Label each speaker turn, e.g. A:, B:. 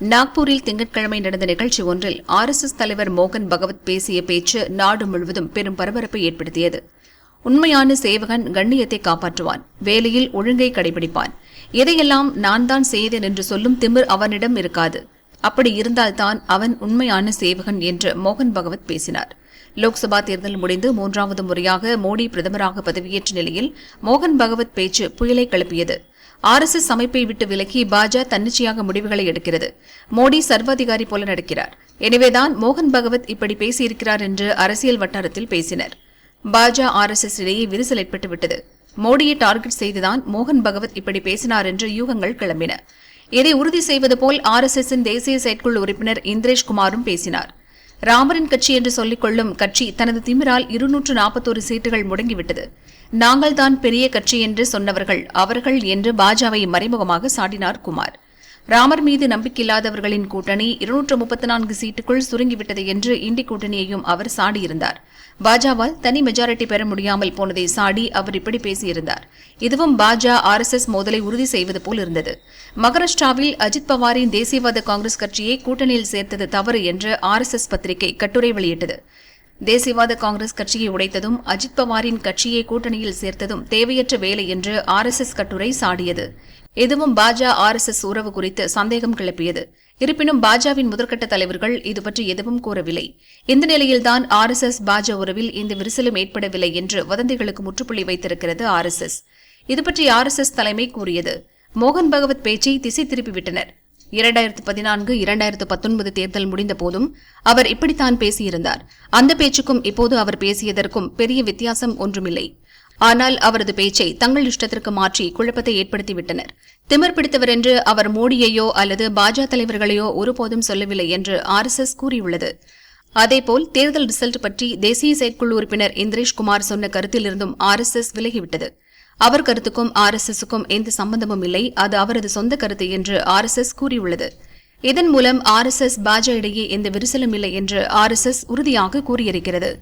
A: நாக்பூரில் திங்கட்கிழமை நடந்த நிகழ்ச்சி ஒன்றில் ஆர்எஸ்எஸ் தலைவர் மோகன் பகவத் பேசிய பேச்சு நாடு முழுவதும் பெரும் பரபரப்பை ஏற்படுத்தியது. உண்மையான சேவகன் கண்ணியத்தை காப்பாற்றுவான். வேலையில் ஒழுங்கை கடைபிடிப்பான். எதையெல்லாம் நான் தான் செய்தேன் என்று சொல்லும் திமிர் அவனிடம் இருக்காது. அப்படி இருந்தால்தான் அவன் உண்மையான சேவகன் என்று மோகன் பகவத் பேசினார். லோக்சபா தேர்தல் முடிந்து மூன்றாவது முறையாக மோடி பிரதமராக பதவியேற்ற நிலையில் மோகன் பகவத் பேச்சு புயலை கிளப்பியது. ஆர்எஸ்எஸ் அமைப்பை விட்டு விலகி பாஜ தன்னிச்சையாக முடிவுகளை எடுக்கிறது. மோடி சர்வாதிகாரி போல நடக்கிறார். எனவேதான் மோகன் பகவத் இப்படி பேசியிருக்கிறார் என்று அரசியல் வட்டாரத்தில் பேசினர். பாஜ ஆர்எஸ்எஸ் இடையே விரிசல் ஏற்பட்டுவிட்டது மோடியை டார்கெட் செய்துதான் மோகன் பகவத் இப்படி பேசினார் என்று யூகங்கள் கிளம்பின. இதை உறுதி செய்வது போல் ஆர்எஸ்எஸ்ஸின் தேசிய செயற்குழு உறுப்பினர் இந்திரேஷ் குமாரும் பேசினார். ராமரின் கட்சி என்று சொல்லிக் கொள்ளும் கட்சி தனது திமிரால் இருநூற்று நாற்பத்தோரு சீட்டுகள் முடங்கிவிட்டது. நாங்கள் தான் பெரிய கட்சி என்று சொன்னவர்கள் அவர்கள் என்று பாஜவை மறைமுகமாக சாடினார் குமார். ராமர் மீது நம்பிக்கையில்லாதவர்களின் கூட்டணி இருநூற்று முப்பத்தி நான்கு சீட்டுக்குள் சுருங்கிவிட்டது என்று இண்டி கூட்டணியையும் அவர் சாடியிருந்தார். பாஜாவால் தனி மெஜாரிட்டி பெற முடியாமல் போனதை சாடி அவர் இப்படி பேசியிருந்தார். இதுவும் பாஜ ஆர்எஸ்எஸ் மோதலை உறுதி செய்வது போல் இருந்தது. மகாராஷ்டிராவில் அஜித் பவாரின் தேசியவாத காங்கிரஸ் கட்சியை கூட்டணியில் சேர்த்தது தவறு என்று ஆர் எஸ் எஸ் பத்திரிகை கட்டுரை வெளியிட்டது. தேசியவாத காங்கிரஸ் கட்சியை உடைத்ததும் அஜித் பவாரின் கட்சியை கூட்டணியில் சேர்த்ததும் தேவையற்ற வேலை என்று ஆர்எஸ்எஸ் கட்டுரை சாடியது. இதுவும் பாஜ ஆர்எஸ்எஸ் உறவு குறித்து சந்தேகம் கிளப்பியது. இருப்பினும் பாஜவின் முதற்கட்ட தலைவர்கள் இது பற்றி எதுவும் கூறவில்லை. இந்த நிலையில்தான் ஆர்எஸ்எஸ் பாஜ உறவில் இந்த விரிசலும் ஏற்படவில்லை என்று வதந்திகளுக்கு முற்றுப்புள்ளி வைத்திருக்கிறது ஆர்எஸ்எஸ் இதுபற்றி ஆர்எஸ்எஸ் தலைமை கூறியது. மோகன் பகவத் பேச்சை திசை திருப்பிவிட்டனர். இரண்டாயிரத்து பதினான்கு இரண்டாயிரத்து பத்தொன்பது தேர்தல் முடிந்த போதும் அவர் இப்படித்தான் பேசியிருந்தார். அந்த பேச்சுக்கும் இப்போது அவர் பேசியதற்கும் பெரிய வித்தியாசம் ஒன்றுமில்லை. ஆனால் அவரது பேச்சை தங்கள் இஷ்டத்திற்கு மாற்றி குழப்பத்தை ஏற்படுத்திவிட்டனர். திமிர் பிடித்தவர் என்று அவர் மோடியையோ அல்லது பாஜக தலைவர்களையோ ஒருபோதும் சொல்லவில்லை என்று ஆர் எஸ் எஸ் கூறியுள்ளது. அதேபோல் தேர்தல் ரிசல்ட் பற்றி தேசிய செயற்குழு உறுப்பினர் இந்திரேஷ்குமார் சொன்ன கருத்திலிருந்தும் ஆர்எஸ்எஸ் விலகிவிட்டது. அவர் கருத்துக்கும் ஆர்எஸ்எஸ்க்கும் எந்த சம்பந்தமும் இல்லை. அது அவரது சொந்த கருத்து என்று ஆர்எஸ்எஸ் கூறியுள்ளது. இதன் மூலம் ஆர்எஸ்எஸ் பாஜ இடையே எந்த விரிசலும் இல்லை என்று ஆர்எஸ்எஸ் உறுதியாக கூறியிருக்கிறது.